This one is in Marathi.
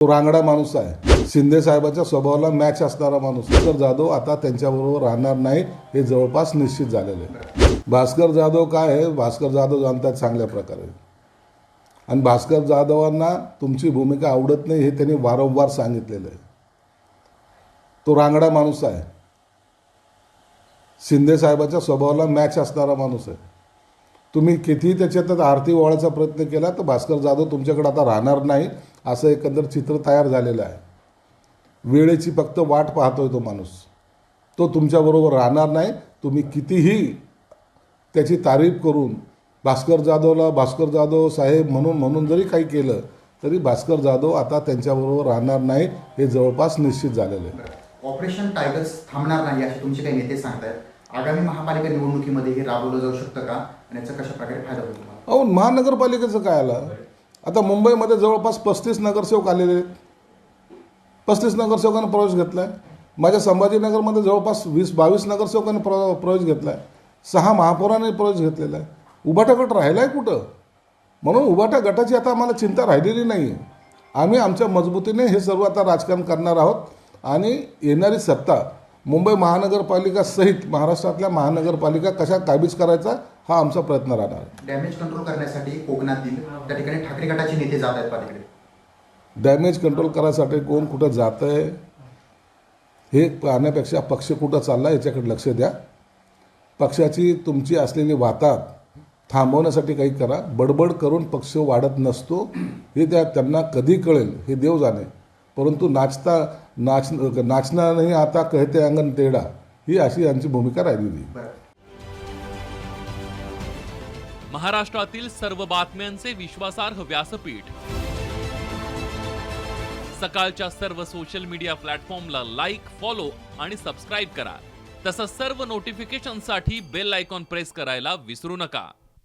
तो रांगडा माणूस आहे. शिंदे साहेबाच्या स्वभावाला मॅच असणारा माणूस. भास्कर जाधव आता त्यांच्याबरोबर राहणार नाही हे जवळपास निश्चित झालेलं आहे. भास्कर जाधव काय आहे? भास्कर जाधव जाणतात चांगल्या प्रकारे. आणि भास्कर जाधवांना तुमची भूमिका आवडत नाही हे त्यांनी वारंवार सांगितलेलं आहे. तो रांगडा माणूस आहे. शिंदे साहेबाच्या स्वभावाला मॅच असणारा माणूस आहे. तुम्ही कितीही त्याच्यात आरती ओवाळायचा प्रयत्न केला तर भास्कर जाधव तुमच्याकडे आता राहणार नाही. असं एकंदर चित्र तयार झालेलं आहे. वेळेची फक्त वाट पाहतोय तो माणूस. तो तुमच्याबरोबर राहणार नाही. तुम्ही कितीही त्याची तारीफ करून भास्कर जाधवला भास्कर जाधव साहेब म्हणून म्हणून जरी काही केलं तरी भास्कर जाधव आता त्यांच्याबरोबर राहणार नाही हे जवळपास निश्चित झालेलं आहे. ऑपरेशन टायगर्स थांबणार नाही असे तुमचे काही नेते सांगतायत. आगामी महापालिका निवडणुकीमध्ये हे राबवलं जाऊ शकतं का? आणि याचा कशा प्रकारे फायदा तुम्हाला? अहो महानगरपालिकेचं काय आलं? आता मुंबईमध्ये जवळपास पस्तीस नगरसेवक आलेले आहेत. पस्तीस नगरसेवकांना प्रवेश घेतला आहे माझ्या संभाजीनगरमध्ये जवळपास वीस बावीस नगरसेवकांनी प्र प्रवेश घेतला आहे सहा महापौरांनी प्रवेश घेतलेला आहे. उभाटा गट राहिला आहे कुठं? म्हणून उभाटा गटाची आता आम्हाला चिंता राहिलेली नाही आहे आम्ही आमच्या मजबूतीने हे सर्व आता राजकारण करणार आहोत आणि येणारी सत्ता मुंबई महानगरपालिका सहित महाराष्ट्रातल्या महानगरपालिका कशा काबीज करायचा हा आमचा प्रयत्न राहणार डॅमेज कंट्रोल करण्यासाठी कोकणातील त्या ठिकाणी ठाकरे गटाचे नेते जात आहेत पालिकडे. डॅमेज कंट्रोल करायसाठी कोण कुठं जातं आहे हे पाहण्यापेक्षा पक्ष कुठं चालला याच्याकडे लक्ष द्या. पक्षाची तुमची असलेली वातात थांबवण्यासाठी काही करा. बडबड करून पक्ष वाढत नसतो हे त्या त्यांना कधी कळेल हे देव जाणे. परंतु नाचता नाच नाचणार नाही आता कहते अंगण तेडा ही अशी यांची भूमिका राहिलेली महाराष्ट्रातील सर्व बातम्यांचे विश्वासार्ह व्यासपीठ. सकाळच्या सर्व सोशल मीडिया प्लॅटफॉर्मला लाईक फॉलो आणि सबस्क्राईब करा. तसंच सर्व नोटिफिकेशनसाठी बेल आयकॉन प्रेस करायला विसरू नका.